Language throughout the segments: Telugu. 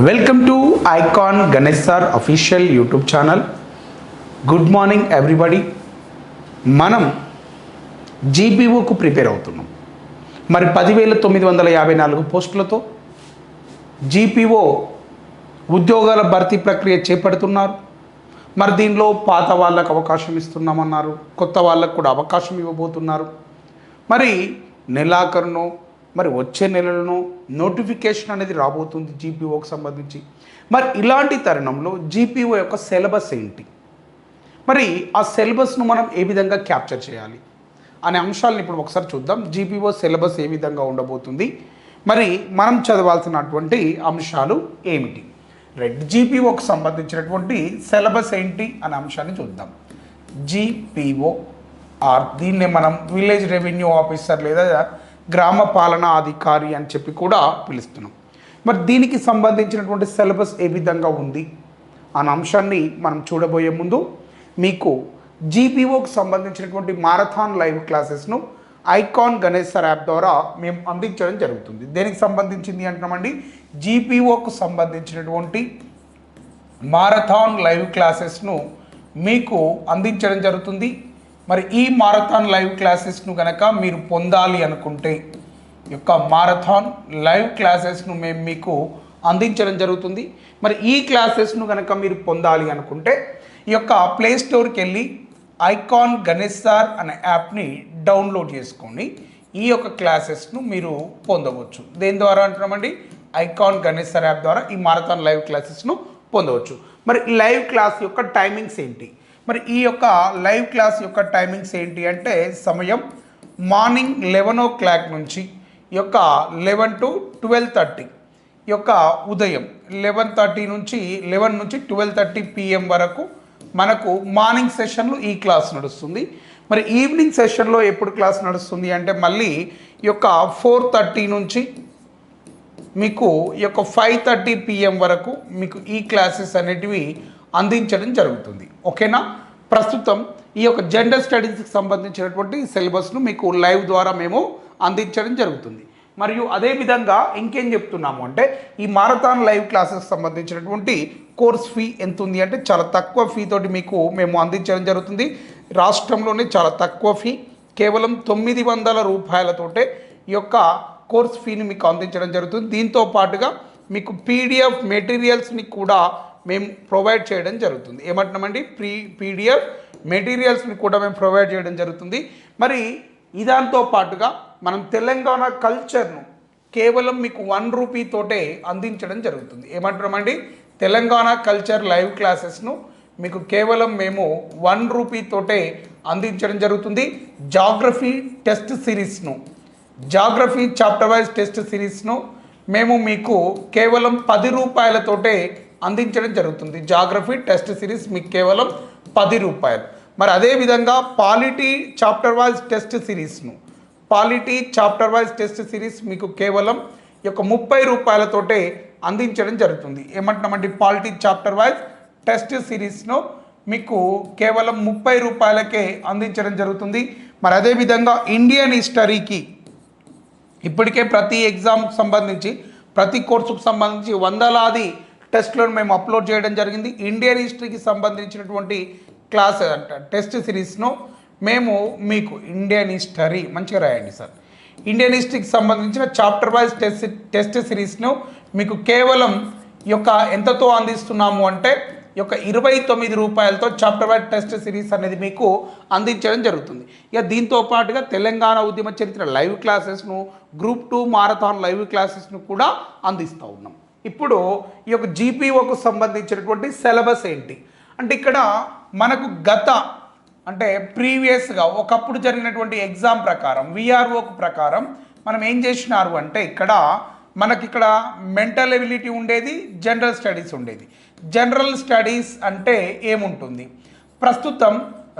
Welcome to Icon Ganesh sir official YouTube channel good morning everybody మనం జీపీఓకు ప్రిపేర్ అవుతున్నాం. మరి పదివేల తొమ్మిది వందల యాభై నాలుగు పోస్టులతో జీపీఓ ఉద్యోగాల భర్తీ ప్రక్రియ చేపడుతున్నారు. మరి దీనిలో పాత వాళ్ళకు అవకాశం ఇస్తున్నామన్నారు. కొత్త వాళ్ళకు కూడా అవకాశం ఇవ్వబోతున్నారు. మరి నెలాఖరును మరి వచ్చే నెలలను నోటిఫికేషన్ అనేది రాబోతుంది జీపీఓకి సంబంధించి. మరి ఇలాంటి తరుణంలో జీపీఓ యొక్క సిలబస్ ఏంటి? మరి ఆ సిలబస్ను మనం ఏ విధంగా క్యాప్చర్ చేయాలి? అనే అంశాలను ఇప్పుడు ఒకసారి చూద్దాం. జీపీఓ సిలబస్ ఏ విధంగా ఉండబోతుంది? మరి మనం చదవాల్సినటువంటి అంశాలు ఏమిటి? రెడ్ జీపీఓకి సంబంధించినటువంటి సిలబస్ ఏంటి అనే అంశాన్ని చూద్దాం. జీపీఓ ఆర్ దీన్నే మనం విలేజ్ రెవెన్యూ ఆఫీసర్ లేదా గ్రామ పాలనా అధికారి అని చెప్పి కూడా పిలుస్తున్నాం. మరి దీనికి సంబంధించినటువంటి సిలబస్ ఏ విధంగా ఉంది అనే అంశాన్ని మనం చూడబోయే ముందు మీకు జీపీఓకి సంబంధించినటువంటి మారథాన్ లైవ్ క్లాసెస్ను ఐకాన్ గణేష్ సార్ యాప్ ద్వారా మేము అందించడం జరుగుతుంది. దేనికి సంబంధించింది అంటున్నామండి? జీపీఓకు సంబంధించినటువంటి మారథాన్ లైవ్ క్లాసెస్ను మీకు అందించడం జరుగుతుంది. మరి ఈ మారథాన్ లైవ్ క్లాసెస్ను కనుక మీరు పొందాలి అనుకుంటే ఈ యొక్క మారథాన్ లైవ్ క్లాసెస్ను మేము మీకు అందించడం జరుగుతుంది. మరి ఈ క్లాసెస్ను కనుక మీరు పొందాలి అనుకుంటే ఈ యొక్క ప్లే స్టోర్కి వెళ్ళి ఐకాన్ గణేష్ సార్ అనే యాప్ని డౌన్లోడ్ చేసుకొని ఈ యొక్క క్లాసెస్ను మీరు పొందవచ్చు. దేని ద్వారా అంటున్నామండి? ఐకాన్ గణేష్ సార్ యాప్ ద్వారా ఈ మారథాన్ లైవ్ క్లాసెస్ను పొందవచ్చు. మరి లైవ్ క్లాస్ యొక్క టైమింగ్స్ ఏంటి? మరి ఈ యొక్క లైవ్ క్లాస్ యొక్క టైమింగ్స్ ఏంటి అంటే సమయం మార్నింగ్ లెవెన్ ఓ క్లాక్ నుంచి యొక్క లెవెన్ టు ట్వెల్వ్ థర్టీ యొక్క ఉదయం లెవెన్ థర్టీ నుంచి లెవెన్ నుంచి ట్వెల్వ్ థర్టీ పిఎం వరకు మనకు మార్నింగ్ సెషన్లో ఈ క్లాస్ నడుస్తుంది. మరి ఈవినింగ్ సెషన్లో ఎప్పుడు క్లాస్ నడుస్తుంది అంటే మళ్ళీ ఈ యొక్క ఫోర్ థర్టీ నుంచి మీకు ఈ యొక్క ఫైవ్ థర్టీ పిఎం వరకు మీకు ఈ క్లాసెస్ అనేటివి అందించడం జరుగుతుంది. ఓకేనా? ప్రస్తుతం ఈ యొక్క జెండర్ స్టడీస్కి సంబంధించినటువంటి సిలబస్ను మీకు లైవ్ ద్వారా మేము అందించడం జరుగుతుంది. మరియు అదేవిధంగా ఇంకేం చెప్తున్నాము అంటే ఈ మారథాన్ లైవ్ క్లాసెస్ సంబంధించినటువంటి కోర్స్ ఫీ ఎంత ఉంది అంటే చాలా తక్కువ ఫీతోటి మీకు మేము అందించడం జరుగుతుంది. రాష్ట్రంలోనే చాలా తక్కువ ఫీ కేవలం తొమ్మిది వందల రూపాయలతోటే ఈ యొక్క కోర్స్ ఫీని మీకు అందించడం జరుగుతుంది. దీంతో పాటుగా మీకు పీడిఎఫ్ మెటీరియల్స్ని కూడా మేము ప్రొవైడ్ చేయడం జరుగుతుంది. ఏమంటున్నామండి? ప్రీ పీడిఎఫ్ మెటీరియల్స్ని కూడా మేము ప్రొవైడ్ చేయడం జరుగుతుంది. మరి ఇదాంతో పాటుగా మనం తెలంగాణ కల్చర్ను కేవలం మీకు వన్ రూపీతోటే అందించడం జరుగుతుంది. ఏమంటున్నామండి? తెలంగాణ కల్చర్ లైవ్ క్లాసెస్ను మీకు కేవలం మేము వన్ రూపీతోటే అందించడం జరుగుతుంది. జాగ్రఫీ టెస్ట్ సిరీస్ను జాగ్రఫీ చాప్టర్ వైజ్ టెస్ట్ సిరీస్ను మేము మీకు కేవలం పది రూపాయలతోటే అందించడం జరుగుతుంది. జాగ్రఫీ టెస్ట్ సిరీస్ మీకు కేవలం పది రూపాయలు. మరి అదేవిధంగా పాలిటీ చాప్టర్ వైజ్ టెస్ట్ సిరీస్ను. Polity chapter wise test series మీకు కేవలం ఈ యొక్క ముప్పై రూపాయలతోటే అందించడం జరుగుతుంది. ఏమంటున్నామంటే పాలిటీ చాప్టర్ వైజ్ టెస్ట్ సిరీస్ను మీకు కేవలం ముప్పై రూపాయలకే అందించడం జరుగుతుంది. మరి అదేవిధంగా ఇండియన్ హిస్టరీకి ఇప్పటికే ప్రతి ఎగ్జామ్కి సంబంధించి ప్రతి కోర్సుకు సంబంధించి వందలాది టెస్ట్లను మేము అప్లోడ్ చేయడం జరిగింది. ఇండియన్ హిస్టరీకి సంబంధించినటువంటి క్లాస్ అంట టెస్ట్ సిరీస్ను మేము మీకు ఇండియన్ హిస్టరీ మంచిగా రాయండి సార్. ఇండియన్ హిస్టరీకి సంబంధించిన చాప్టర్ వైజ్ టెస్ట్ టెస్ట్ సిరీస్ను మీకు కేవలం ఈ యొక్క ఎంతతో అందిస్తున్నాము అంటే యొక్క ఇరవై తొమ్మిది రూపాయలతో చాప్టర్ వైజ్ టెస్ట్ సిరీస్ అనేది మీకు అందించడం జరుగుతుంది. ఇక దీంతో పాటుగా తెలంగాణ ఉద్యమ చరిత్ర లైవ్ క్లాసెస్ను గ్రూప్ టూ మారథాన్ లైవ్ క్లాసెస్ను కూడా అందిస్తూ ఉన్నాం. ఇప్పుడు ఈ యొక్క జీపీఓకు సంబంధించినటువంటి సిలబస్ ఏంటి? అంటే ఇక్కడ మనకు గత అంటే ప్రీవియస్గా ఒకప్పుడు జరిగినటువంటి ఎగ్జామ్ ప్రకారం విఆర్ఓకు ప్రకారం మనం ఏం చేసినారు అంటే ఇక్కడ మనకి ఇక్కడ మెంటల్ ఎబిలిటీ ఉండేది జనరల్ స్టడీస్ ఉండేది. జనరల్ స్టడీస్ అంటే ఏముంటుంది? ప్రస్తుతం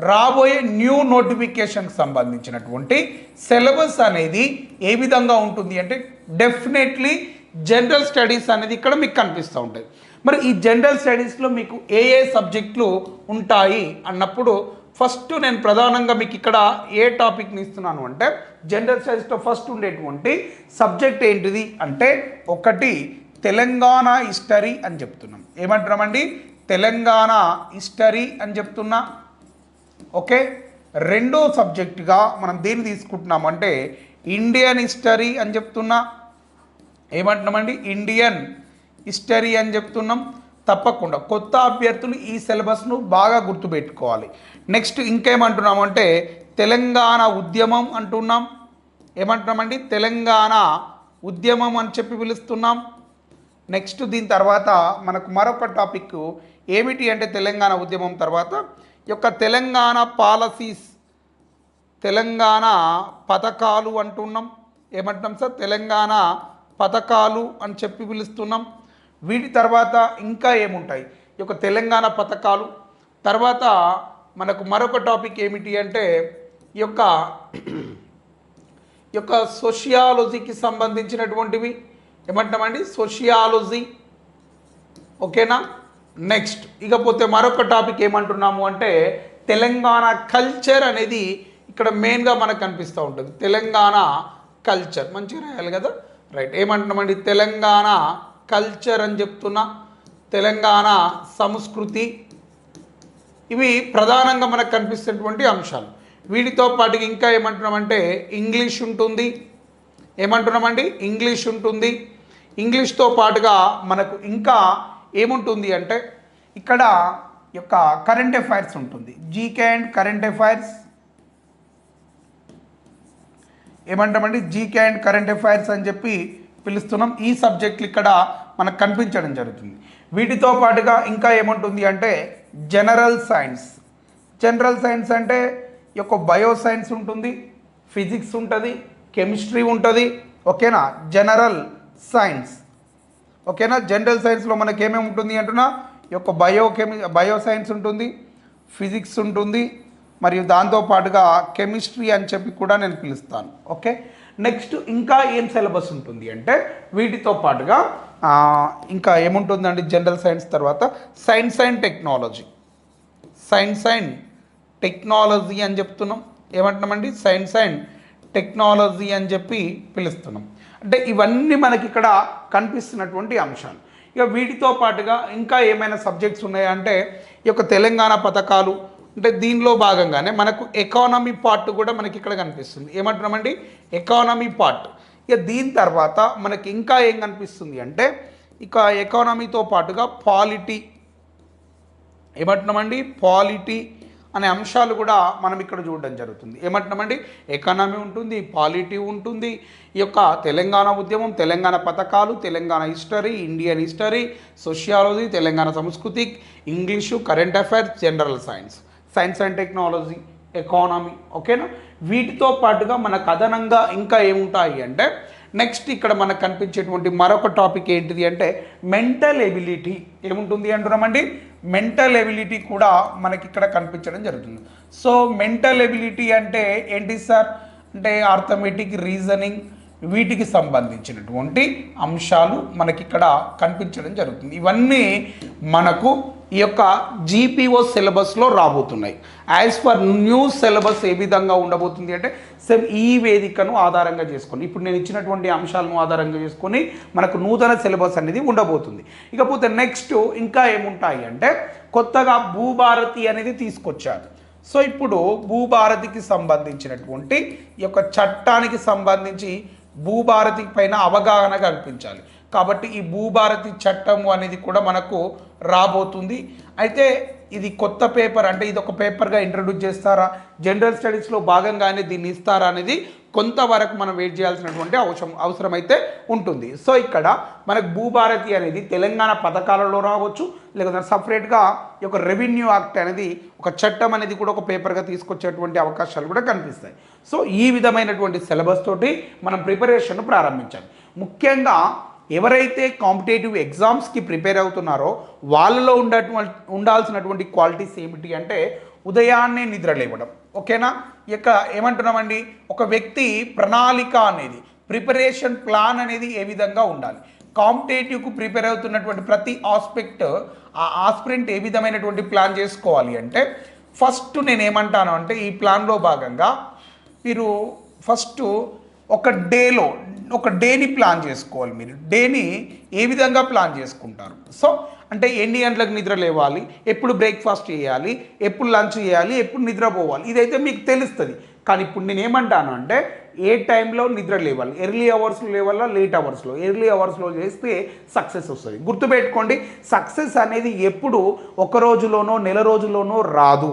రాబోయే న్యూ నోటిఫికేషన్కి సంబంధించినటువంటి సిలబస్ అనేది ఏ విధంగా ఉంటుంది అంటే డెఫినెట్లీ జనరల్ స్టడీస్ అనేది ఇక్కడ మీకు కనిపిస్తూ ఉంటుంది మరి ఈ జనరల్ స్టడీస్లో మీకు ఏ ఏ సబ్జెక్టులు ఉంటాయి అన్నప్పుడు ఫస్ట్ నేను ప్రధానంగా మీకు ఇక్కడ ఏ టాపిక్ని ఇస్తున్నాను అంటే జనరల్ స్టడీస్లో ఫస్ట్ ఉండేటువంటి సబ్జెక్ట్ ఏంటిది అంటే ఒకటి తెలంగాణ హిస్టరీ అని చెప్తున్నాం. ఏమంటున్నామండి? తెలంగాణ హిస్టరీ అని చెప్తున్నా. ఓకే? రెండో సబ్జెక్టుగా మనం దేన్ని తీసుకుంటున్నామంటే ఇండియన్ హిస్టరీ అని చెప్తున్నా. ఏమంటున్నామండి? ఇండియన్ హిస్టరీ అని చెప్తున్నాం. తప్పకుండా కొత్త అభ్యర్థులు ఈ సిలబస్ను బాగా గుర్తుపెట్టుకోవాలి. నెక్స్ట్ ఇంకేమంటున్నామంటే తెలంగాణ ఉద్యమం అంటున్నాం. ఏమంటున్నామండి? తెలంగాణ ఉద్యమం అని చెప్పి పిలుస్తున్నాం. నెక్స్ట్ దీని తర్వాత మనకు మరొక టాపిక్ ఏమిటి అంటే తెలంగాణ ఉద్యమం తర్వాత ఈ యొక్క తెలంగాణ పాలసీస్ తెలంగాణ పథకాలు అంటున్నాం. ఏమంటున్నాం సార్? తెలంగాణ పథకాలు అని చెప్పి పిలుస్తున్నాం. వీటి తర్వాత ఇంకా ఏముంటాయి? ఈ యొక్క తెలంగాణ పథకాలు. తర్వాత మనకు మరొక టాపిక్ ఏమిటి అంటే ఈ యొక్క ఈ యొక్క సోషియాలజీకి సంబంధించినటువంటివి ఏమంటామండి? సోషియాలజీ. ఓకేనా? నెక్స్ట్. ఇకపోతే మరొక టాపిక్ ఏమంటున్నాము అంటే తెలంగాణ కల్చర్ అనేది ఇక్కడ మెయిన్గా మనకు కనిపిస్తూ ఉంటుంది. తెలంగాణ కల్చర్. మంచిగా రాయాలి కదా? రైట్ ఏమంటున్నామండి? తెలంగాణ కల్చర్ అని చెప్తున్నా. తెలంగాణ సంస్కృతి. ఇవి ప్రధానంగా మనకు కనిపిస్తున్నటువంటి అంశాలు. వీటితో పాటుగా ఇంకా ఏమంటున్నామంటే ఇంగ్లీష్ ఉంటుంది. ఏమంటున్నామండి? ఇంగ్లీష్ ఉంటుంది. ఇంగ్లీష్తో పాటుగా మనకు ఇంకా ఏముంటుంది అంటే ఇక్కడ యొక్క కరెంట్ అఫైర్స్ ఉంటుంది. జీకే అండ్ కరెంట్ అఫైర్స్ ఏమంటామండి? జీకే అండ్ కరెంట్ అఫైర్స్ అని చెప్పి పిలుస్తున్నాం. ఈ సబ్జెక్టులు ఇక్కడ మనకు కనిపించడం జరుగుతుంది. వీటితో పాటుగా ఇంకా ఏముంటుంది అంటే జనరల్ సైన్స్ జనరల్ సైన్స్ అంటే ఈ యొక్క బయో సైన్స్ ఉంటుంది ఫిజిక్స్ ఉంటుంది కెమిస్ట్రీ ఉంటుంది. ఓకేనా? జనరల్ సైన్స్ ఓకేనా? జనరల్ సైన్స్లో మనకి ఏమేమి ఉంటుంది అంటున్నా? ఈ యొక్క బయో కెమి బయో సైన్స్ ఉంటుంది ఫిజిక్స్ ఉంటుంది మరియు దాంతో పాటుగా కెమిస్ట్రీ అని చెప్పి కూడా నేను పిలుస్తాను. ఓకే? నెక్స్ట్ ఇంకా ఏం సిలబస్ ఉంటుంది అంటే వీటితో పాటుగా ఇంకా ఏముంటుందండి జనరల్ సైన్స్ తర్వాత? Science and technology. Science and technology అని చెప్తున్నాం. ఏమంటున్నామండి? సైన్స్ అండ్ టెక్నాలజీ అని చెప్పి పిలుస్తున్నాం. అంటే ఇవన్నీ మనకి ఇక్కడ కనిపిస్తున్నటువంటి అంశాలు. ఇక వీటితో పాటుగా ఇంకా ఏమైనా సబ్జెక్ట్స్ ఉన్నాయా అంటే ఈ యొక్క తెలంగాణ పథకాలు అంటే దీనిలో భాగంగానే మనకు ఎకానమీ పార్ట్ కూడా మనకి ఇక్కడ కనిపిస్తుంది. ఏమంటున్నామండి? ఎకానమీ పార్ట్ ఇక దీని తర్వాత మనకి ఇంకా ఏం కనిపిస్తుంది అంటే ఇక ఎకానమీతో పాటుగా పాలిటీ ఏమంటున్నామండి? పాలిటీ అనే అంశాలు కూడా మనం ఇక్కడ చూడడం జరుగుతుంది. ఏమంటున్నామండి? ఎకానమీ ఉంటుంది పాలిటీ ఉంటుంది. ఈ యొక్క తెలంగాణ ఉద్యమం తెలంగాణ పథకాలు Telangana history Indian history sociology Telangana సంస్కృతి English current affairs general science science and technology economy ఓకేనా? వీటితో పాటుగా మనకు అదనంగా ఇంకా ఏముంటాయి అంటే నెక్స్ట్ ఇక్కడ మనకు కనిపించేటువంటి మరొక టాపిక్ ఏంటిది అంటే మెంటల్ ఎబిలిటీ ఏముంటుంది అంటున్నామండి మెంటల్ ఎబిలిటీ కూడా మనకి ఇక్కడ కనిపించడం జరుగుతుంది. సో మెంటల్ ఎబిలిటీ అంటే ఏంటి సార్? అంటే ఆర్థమెటిక్ రీజనింగ్ వీటికి సంబంధించినటువంటి అంశాలు మనకి ఇక్కడ కనిపించడం జరుగుతుంది. ఇవన్నీ మనకు ఈ యొక్క జీపీఓ సిలబస్లో రాబోతున్నాయి. యాజ్ ఫర్ న్యూ సిలబస్ ఏ విధంగా ఉండబోతుంది అంటే సేమ్ ఈ వేదికను ఆధారంగా చేసుకొని ఇప్పుడు నేను ఇచ్చినటువంటి అంశాలను ఆధారంగా చేసుకొని మనకు నూతన సిలబస్ అనేది ఉండబోతుంది. ఇకపోతే నెక్స్ట్ ఇంకా ఏముంటాయి అంటే కొత్తగా భూభారతి అనేది తీసుకొచ్చారు. సో ఇప్పుడు భూభారతికి సంబంధించినటువంటి ఈ యొక్క చట్టానికి సంబంధించి భూభారతి పైన అవగాహన కల్పించాలి. కాబట్టి ఈ భూభారతి చట్టం అనేది కూడా మనకు రాబోతుంది. అయితే ఇది కొత్త పేపర్ అంటే ఇది ఒక పేపర్గా ఇంట్రడ్యూస్ చేస్తారా? జనరల్ స్టడీస్లో భాగంగానే దీన్ని ఇస్తారా అనేది కొంతవరకు మనం వెయిట్ చేయాల్సినటువంటి అవసరం అవసరమైతే ఉంటుంది. సో ఇక్కడ మనకు భూభారతి అనేది తెలంగాణ పథకాలలో రావచ్చు లేకపోతే సపరేట్గా ఈ యొక్క రెవెన్యూ యాక్ట్ అనేది ఒక చట్టం అనేది కూడా ఒక పేపర్గా తీసుకొచ్చేటువంటి అవకాశాలు కూడా కనిపిస్తాయి. సో ఈ విధమైనటువంటి సిలబస్ తోటి మనం ప్రిపరేషన్ ప్రారంభించాలి. ముఖ్యంగా ఎవరైతే కాంపిటేటివ్ ఎగ్జామ్స్కి ప్రిపేర్ అవుతున్నారో వాళ్ళలో ఉండటువంటి ఉండాల్సినటువంటి క్వాలిటీస్ ఏమిటి అంటే ఉదయాన్నే నిద్ర లేవడం. ఓకేనా? ఇక ఏమంటున్నామండి? ఒక వ్యక్తి ప్రణాళిక అనేది ప్రిపరేషన్ ప్లాన్ అనేది ఏ విధంగా ఉండాలి? కాంపిటేటివ్కు ప్రిపేర్ అవుతున్నటువంటి ప్రతి ఆస్పెక్ట్ ఆ ఆస్పిరెంట్ ఏ విధమైనటువంటి ప్లాన్ చేసుకోవాలి అంటే ఫస్ట్ నేను ఏమంటాను అంటే ఈ ప్లాన్లో భాగంగా మీరు ఫస్ట్ ఒక డేలో ఒక డేని ప్లాన్ చేసుకోవాలి మీరు. డేని ఏ విధంగా ప్లాన్ చేసుకుంటారు? సో అంటే ఎన్ని గంటలకు నిద్ర లేవాలి? ఎప్పుడు బ్రేక్ఫాస్ట్ చేయాలి? ఎప్పుడు లంచ్ చేయాలి? ఎప్పుడు నిద్రపోవాలి? ఇదైతే మీకు తెలుస్తుంది. కానీ ఇప్పుడు నేను ఏమంటాను అంటే ఏ టైంలో నిద్ర లేవాలి? ఎర్లీ అవర్స్లో లేవాలా? లేట్ అవర్స్లో ఎర్లీ అవర్స్లో చేస్తే సక్సెస్ వస్తుంది. గుర్తుపెట్టుకోండి సక్సెస్ అనేది ఎప్పుడు ఒక రోజులోనో నెల రోజులోనో రాదు.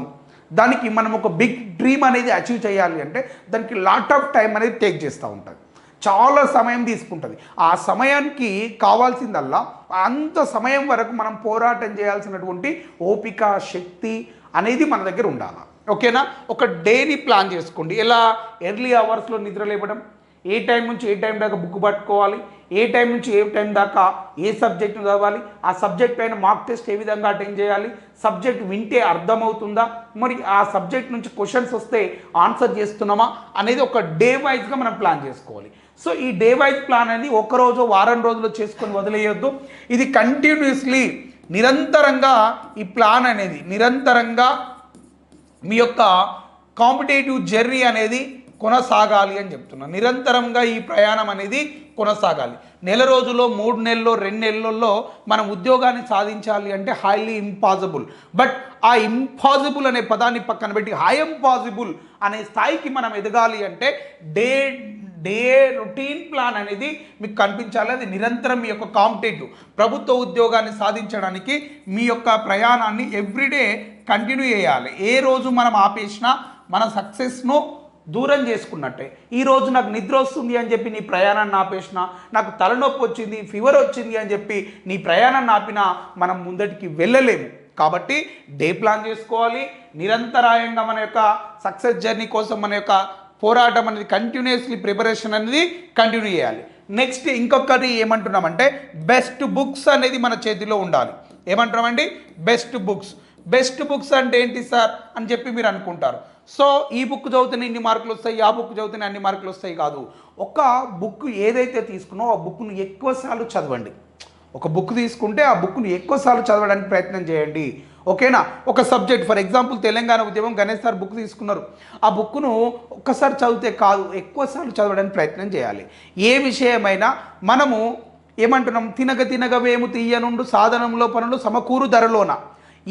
దానికి మనం ఒక బిగ్ డ్రీమ్ అనేది అచీవ్ చేయాలి అంటే దానికి లాట్ ఆఫ్ టైం అనేది టేక్ చేస్తూ ఉంటుంది చాలా సమయం తీసుకుంటుంది. ఆ సమయానికి కావాల్సిందల్లా అంత సమయం వరకు మనం పోరాటం చేయాల్సినటువంటి ఓపిక శక్తి అనేది మన దగ్గర ఉండాలి? ఓకేనా? ఒక డేని ప్లాన్ చేసుకోండి. ఎలా? ఎర్లీ అవర్స్లో నిద్ర లేవడం. ఏ టైం నుంచి ఏ టైం దాకా బుక్ పట్టుకోవాలి? ఏ టైం నుంచి ఏ టైం దాకా ఏ సబ్జెక్ట్ను చదవాలి? ఆ సబ్జెక్ట్ పైన మార్క్ టెస్ట్ ఏ విధంగా అటెండ్ చేయాలి? సబ్జెక్ట్ వింటే అర్థమవుతుందా? మరి ఆ సబ్జెక్ట్ నుంచి క్వశ్చన్స్ వస్తే ఆన్సర్ చేస్తున్నామా? అనేది ఒక డే వైజ్గా మనం ప్లాన్ చేసుకోవాలి. సో ఈ డే వైజ్ ప్లాన్ అనేది ఒక రోజు వారం రోజులు చేసుకొని వదిలేయొద్దు. ఇది కంటిన్యూస్లీ నిరంతరంగా ఈ ప్లాన్ అనేది నిరంతరంగా మీ యొక్క కాంపిటేటివ్ జర్నీ అనేది కొనసాగాలి అని చెప్తున్నాను నిరంతరంగా ఈ ప్రయాణం అనేది కొనసాగాలి. నెల రోజుల్లో మూడు నెలల్లో రెండు నెలల్లో మనం ఉద్యోగాన్ని సాధించాలి అంటే హైలీ ఇంపాసిబుల్ బట్ ఆ ఇంపాసిబుల్ అనే పదాన్ని పక్కన పెట్టి హై ఇంపాసిబుల్ అనే స్థాయికి మనం ఎదగాలి అంటే డే డే రొటీన్ ప్లాన్ అనేది మీకు కనిపించాలి. అది నిరంతరం మీ యొక్క కాంపిటేటివ్ ప్రభుత్వ ఉద్యోగాన్ని సాధించడానికి మీ యొక్క ప్రయాణాన్ని ఎవ్రీడే కంటిన్యూ చేయాలి. ఏ రోజు మనం ఆపేసినా మన సక్సెస్ను దూరం చేసుకున్నట్టే. ఈ రోజు నాకు నిద్ర వస్తుంది అని చెప్పి నీ ప్రయాణాన్ని ఆపేసిన నాకు తలనొప్పి వచ్చింది ఫీవర్ వచ్చింది అని చెప్పి నీ ప్రయాణాన్ని ఆపినా మనం ముందటికి వెళ్ళలేము. కాబట్టి డే ప్లాన్ చేసుకోవాలి. నిరంతరాయంగా మన యొక్క సక్సెస్ జర్నీ కోసం మన యొక్క పోరాటం అనేది కంటిన్యూస్లీ ప్రిపరేషన్ అనేది కంటిన్యూ చేయాలి. నెక్స్ట్ ఇంకొకటి ఏమంటున్నామంటే బెస్ట్ బుక్స్ అనేది మన చేతిలో ఉండాలి. ఏమంటున్నామండి? బెస్ట్ బుక్స్ బెస్ట్ బుక్స్ అంటే ఏంటి సార్ అని చెప్పి మీరు అనుకుంటారు. సో ఈ బుక్ చదివితేనే ఇన్ని మార్కులు వస్తాయి ఆ బుక్ చదివితేనే అన్ని మార్కులు వస్తాయి కాదు. ఒక బుక్ ఏదైతే తీసుకున్నో ఆ బుక్ను ఎక్కువసార్లు చదవండి. ఒక బుక్ తీసుకుంటే ఆ బుక్ను ఎక్కువసార్లు చదవడానికి ప్రయత్నం చేయండి. ఓకేనా? ఒక సబ్జెక్ట్ ఫర్ ఎగ్జాంపుల్ తెలంగాణ ఉద్యమం గణేష్ సార్ బుక్ తీసుకున్నారు. ఆ బుక్ను ఒక్కసారి చదివితే కాదు ఎక్కువసార్లు చదవడానికి ప్రయత్నం చేయాలి. ఏ విషయమైనా మనము ఏమంటున్నాం? తినగ తినగ వేము తీయనుండు సాధనంలో పనులు సమకూరు ధరలోన.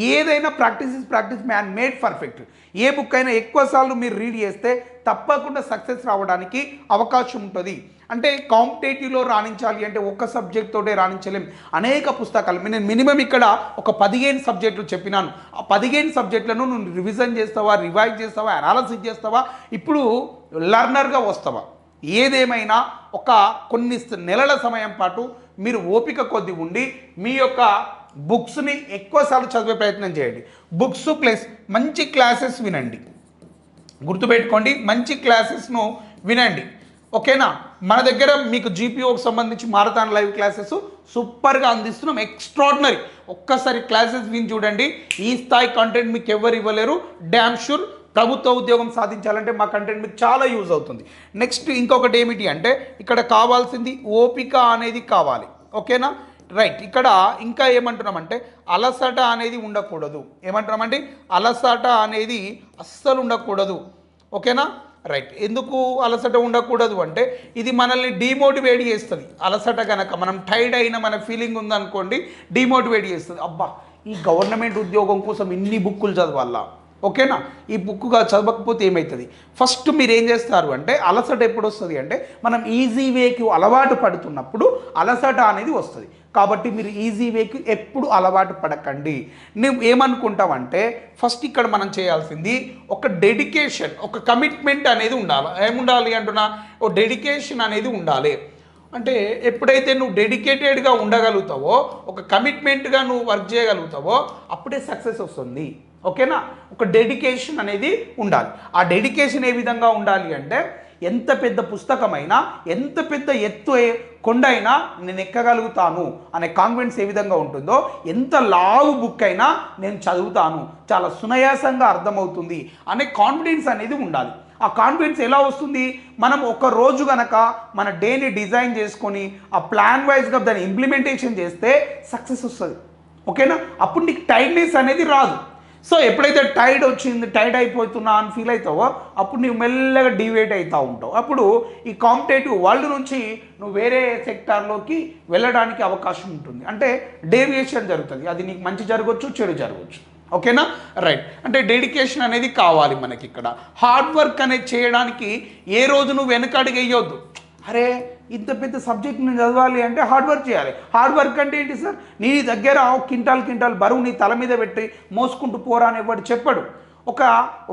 ఏదైనా practice is practice man made perfect A book అయినా ఎక్కువసార్లు మీరు రీడ్ చేస్తే తప్పకుండా సక్సెస్ రావడానికి అవకాశం ఉంటుంది. అంటే కాంపిటేటివ్లో రాణించాలి అంటే ఒక్క సబ్జెక్ట్ తోటే రాణించలేం. అనేక పుస్తకాలు నేను మినిమం ఇక్కడ ఒక పదిహేను సబ్జెక్టులు చెప్పినాను. ఆ పదిహేను సబ్జెక్టులను నువ్వు రివిజన్ చేస్తావా రివైజ్ చేస్తావా అనాలసిస్ చేస్తావా? ఇప్పుడు లర్నర్గా వస్తావా? ఏదేమైనా ఒక కొన్ని నెలల సమయం పాటు మీరు ఓపిక కొద్ది ఉండి మీ యొక్క బుక్స్ని ఎక్కువసార్లు చదివే ప్రయత్నం చేయండి. బుక్స్ ప్లస్ మంచి క్లాసెస్ వినండి. గుర్తుపెట్టుకోండి మంచి క్లాసెస్ను వినండి. ఓకేనా? మన దగ్గర మీకు జీపీఓకి సంబంధించి మారథాన్ లైవ్ క్లాసెస్ సూపర్గా అందిస్తున్నాం. ఎక్స్ట్రాడినరీ ఒక్కసారి క్లాసెస్ విని చూడండి. ఈ స్థాయి కంటెంట్ మీకు ఎవరు ఇవ్వలేరు. డ్యామ్ షూర్ ప్రభుత్వ ఉద్యోగం సాధించాలంటే మా కంటెంట్ మీకు చాలా యూజ్ అవుతుంది. నెక్స్ట్ ఇంకొకటి ఏమిటి అంటే ఇక్కడ కావాల్సింది ఓపిక అనేది కావాలి. ఓకేనా? రైట్ ఇక్కడ ఇంకా ఏమంటున్నామంటే అలసట అనేది ఉండకూడదు. ఏమంటున్నామండి అలసట అనేది అస్సలు ఉండకూడదు. ఓకేనా? రైట్ ఎందుకు అలసట ఉండకూడదు అంటే ఇది మనల్ని డిమోటివేట్ చేస్తుంది. అలసట కనుక మనం టైర్డ్ అయిన మన ఫీలింగ్ ఉందనుకోండి డిమోటివేట్ చేస్తుంది. అబ్బా ఈ గవర్నమెంట్ ఉద్యోగం కోసం ఇన్ని బుక్కులు చదవాలా? ఓకేనా? ఈ బుక్గా చదవకపోతే ఏమవుతుంది ఫస్ట్ మీరు ఏం చేస్తారు అంటే అలసట ఎప్పుడు వస్తుంది అంటే మనం ఈజీ వేకి అలవాటు పడుతున్నప్పుడు అలసట అనేది వస్తుంది. కాబట్టి మీరు ఈజీ వేకి ఎప్పుడు అలవాటు పడకండి. నువ్వు ఏమనుకుంటావంటే ఫస్ట్ ఇక్కడ మనం చేయాల్సింది ఒక డెడికేషన్ ఒక కమిట్మెంట్ అనేది ఉండాలి. ఏముండాలి అంటున్నా? ఓ డెడికేషన్ అనేది ఉండాలి. అంటే ఎప్పుడైతే నువ్వు డెడికేటెడ్గా ఉండగలుగుతావో ఒక కమిట్మెంట్గా నువ్వు వర్క్ చేయగలుగుతావో అప్పుడే సక్సెస్ వస్తుంది. ఓకేనా? ఒక డెడికేషన్ అనేది ఉండాలి. ఆ డెడికేషన్ ఏ విధంగా ఉండాలి అంటే ఎంత పెద్ద పుస్తకమైనా ఎంత పెద్ద ఎత్తు కొండ అయినా నేను ఎక్కగలుగుతాను అనే కాన్ఫిడెన్స్ ఏ విధంగా ఉంటుందో ఎంత లావు బుక్ అయినా నేను చదువుతాను. చాలా సునాయాసంగా అర్థమవుతుంది అనే కాన్ఫిడెన్స్ అనేది ఉండాలి. ఆ కాన్ఫిడెన్స్ ఎలా వస్తుంది? మనం ఒక రోజు గనక మన డేని డిజైన్ చేసుకొని ఆ ప్లాన్ వైజ్గా దాన్ని ఇంప్లిమెంటేషన్ చేస్తే సక్సెస్ వస్తుంది. ఓకేనా? అప్పుడు నీకు టైర్డ్నెస్ అనేది రాదు. సో ఎప్పుడైతే టైడ్ వచ్చింది టైడ్ అయిపోతున్నా అని ఫీల్ అవుతావో అప్పుడు నువ్వు మెల్లగా డివేట్ అవుతూ ఉంటావు. అప్పుడు ఈ కాంపిటేటివ్ వరల్డ్ నుంచి నువ్వు వేరే సెక్టార్లోకి వెళ్ళడానికి అవకాశం ఉంటుంది. అంటే డేవియేషన్ జరుగుతుంది. అది నీకు మంచి జరగవచ్చు చెడు జరగవచ్చు ఓకేనా? రైట్ అంటే డెడికేషన్ అనేది కావాలి మనకి ఇక్కడ. హార్డ్ వర్క్ అనేది చేయడానికి ఏ రోజు నువ్వు వెనకడుగు వేయొద్దు. అరే ఇంత పెద్ద సబ్జెక్ట్ నేను చదవాలి అంటే హార్డ్ వర్క్ చేయాలి. హార్డ్ వర్క్ అంటే ఏంటి సార్? నీ దగ్గర ఒక కింటాల్ కింటాల్ బరువు నీ తల మీద పెట్టి మోసుకుంటూ పోరా అని ఎవడు చెప్పడు. ఒక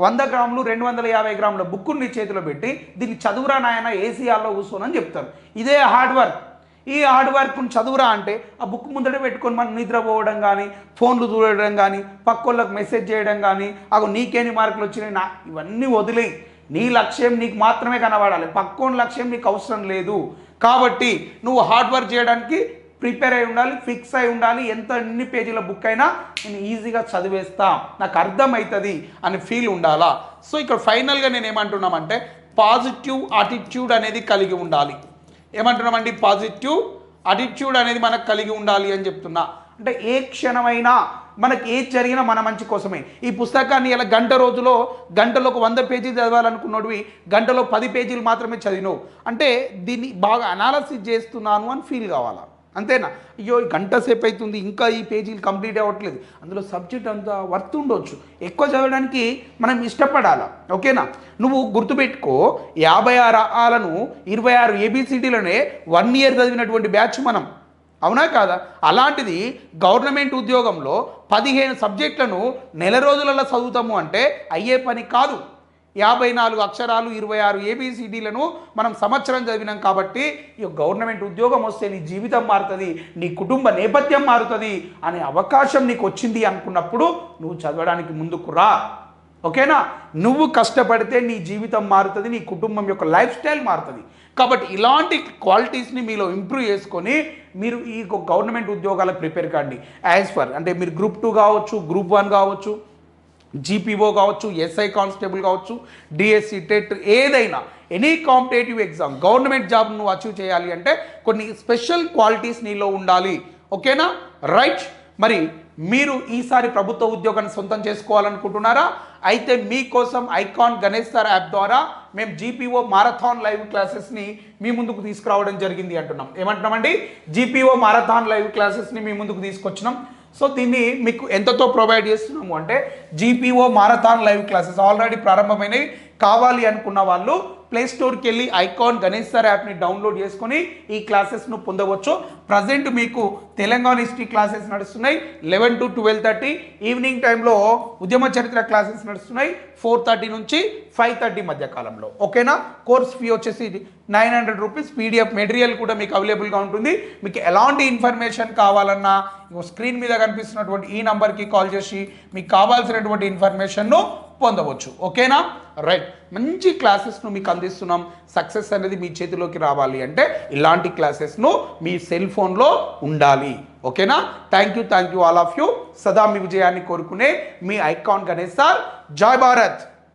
వంద గ్రాములు రెండు వందల యాభై గ్రాముల బుక్కుని నీ చేతిలో పెట్టి దీన్ని చదువురా నాయన ఏసీఆర్లో కూర్చోనని చెప్తారు. ఇదే హార్డ్ వర్క్ ఈ హార్డ్ వర్క్ను చదువురా అంటే ఆ బుక్ ముందట పెట్టుకొని మనం నిద్రపోవడం కానీ ఫోన్లు చూడడం కానీ పక్కోళ్ళకి మెసేజ్ చేయడం కానీ అగో నీకేని మార్కులు వచ్చినాయి నా ఇవన్నీ వదిలేయి. నీ లక్ష్యం నీకు మాత్రమే కనబడాలి. పక్కోని లక్ష్యం నీకు అవసరం లేదు. కాబట్టి నువ్వు హార్డ్ వర్క్ చేయడానికి ప్రిపేర్ అయి ఉండాలి ఫిక్స్ అయి ఉండాలి. ఎంత ఎన్ని పేజీల బుక్ అయినా నేను ఈజీగా చదివేస్తా. నాకు అర్థమవుతుంది అని ఫీల్ ఉండాలా? సో ఇక్కడ ఫైనల్గా నేను ఏమంటున్నామంటే పాజిటివ్ అటిట్యూడ్ అనేది కలిగి ఉండాలి. ఏమంటున్నామండి? పాజిటివ్ అటిట్యూడ్ అనేది మనకు కలిగి ఉండాలి అని చెప్తున్నా. అంటే ఏ క్షణమైనా మనకి ఏది జరిగినా మన మంచి కోసమే. ఈ పుస్తకాన్ని ఇలా గంట రోజులో గంటలో ఒక వంద పేజీలు చదవాలనుకున్నవి గంటలో పది పేజీలు మాత్రమే చదివినవు. అంటే దీన్ని బాగా అనాలసిస్ చేస్తున్నాను అని ఫీల్ కావాలా? అంతేనా? అయ్యో గంట సేపు అవుతుంది ఇంకా ఈ పేజీలు కంప్లీట్ అవ్వట్లేదు. అందులో సబ్జెక్ట్ అంతా వర్త్ ఉండొచ్చు. ఎక్కువ చదవడానికి మనం ఇష్టపడాలా. ఓకేనా? నువ్వు గుర్తుపెట్టుకో యాభై ఆరు ఆలను ఇరవై ఆరు ఏబిసిడీలోనే వన్ ఇయర్ చదివినటువంటి బ్యాచ్ మనం. అవునా కాదా? అలాంటిది గవర్నమెంట్ ఉద్యోగంలో పదిహేను సబ్జెక్టులను నెల రోజులలో చదువుతాము అంటే అయ్యే పని కాదు. యాభై నాలుగు అక్షరాలు ఇరవై ఆరు ఏబిసిడీలను మనం సంవత్సరం చదివినాం కాబట్టి ఈ గవర్నమెంట్ ఉద్యోగం వస్తే నీ జీవితం మారుతుంది నీ కుటుంబ నేపథ్యం మారుతుంది అనే అవకాశం నీకు వచ్చింది అనుకున్నప్పుడు నువ్వు చదవడానికి ముందుకు రా. ఓకేనా? నువ్వు కష్టపడితే నీ జీవితం మారుతుంది నీ కుటుంబం యొక్క లైఫ్ స్టైల్ మారుతుంది. కాబట్టి ఇలాంటి క్వాలిటీస్ని మీలో ఇంప్రూవ్ చేసుకొని మీరు ఈ గవర్నమెంట్ ఉద్యోగాలకు ప్రిపేర్ కాండి. యాజ్ ఫర్ అంటే మీరు గ్రూప్ టూ కావచ్చు గ్రూప్ వన్ కావచ్చు జీపీఓ కావచ్చు ఎస్ఐ కానిస్టేబుల్ కావచ్చు డిఎస్సి టెట్ ఏదైనా any competitive exam government job నువ్వు అచీవ్ చేయాలి అంటే కొన్ని స్పెషల్ క్వాలిటీస్ నీలో ఉండాలి. ఓకేనా రైట్ మరి మీరు ఈసారి ప్రభుత్వ ఉద్యోగాన్ని సొంతం చేసుకోవాలనుకుంటున్నారా? అయితే మీకోసం ఐకాన్ గణేష్ సార్ యాప్ ద్వారా మేము జీపీఓ మారథాన్ లైవ్ క్లాసెస్ని మీ ముందుకు తీసుకురావడం జరిగింది అంటున్నాం. ఏమంటున్నామండి? జీపీఓ మారథాన్ లైవ్ క్లాసెస్ని మీ ముందుకు తీసుకొచ్చినాం. సో దీన్ని మీకు ఎంతతో ప్రొవైడ్ చేస్తున్నాము అంటే GPO marathon live classes already ప్రారంభమైనవి. కావాలి అనుకున్న వాళ్ళు ప్లే స్టోర్కి వెళ్ళి ఐకాన్ గణేష్ సార్ యాప్ని డౌన్లోడ్ చేసుకొని ఈ క్లాసెస్ను పొందవచ్చు. ప్రజెంట్ మీకు తెలంగాణ హిస్టరీ క్లాసెస్ నడుస్తున్నాయి. Eleven to twelve thirty evening టైంలో ఉద్యమ చరిత్ర క్లాసెస్ నడుస్తున్నాయి. ఫోర్ థర్టీ నుంచి ఫైవ్ థర్టీ మధ్య కాలంలో. ఓకేనా కోర్స్ ఫీ వచ్చేసి nine hundred rupees PDF material కూడా మీకు అవైలబుల్గా ఉంటుంది. మీకు ఎలాంటి ఇన్ఫర్మేషన్ కావాలన్నా స్క్రీన్ మీద కనిపిస్తున్నటువంటి ఈ నంబర్కి కాల్ చేసి మీకు కావాల్సినటువంటి ఇన్ఫర్మేషన్ను పొందవచ్చు ఓకేనా? రైట్ మంచి క్లాసెస్ను మీకు అందిస్తున్నాం. సక్సెస్ అనేది మీ చేతిలోకి రావాలి అంటే ఇలాంటి క్లాసెస్ను మీ సెల్ ఫోన్లో ఉండాలి. ఓకేనా? Thank you thank you all of you సదా మీ విజయాన్ని కోరుకునే మీ ఐకాన్ గణేష్ సార్. జాయ్ భారత్.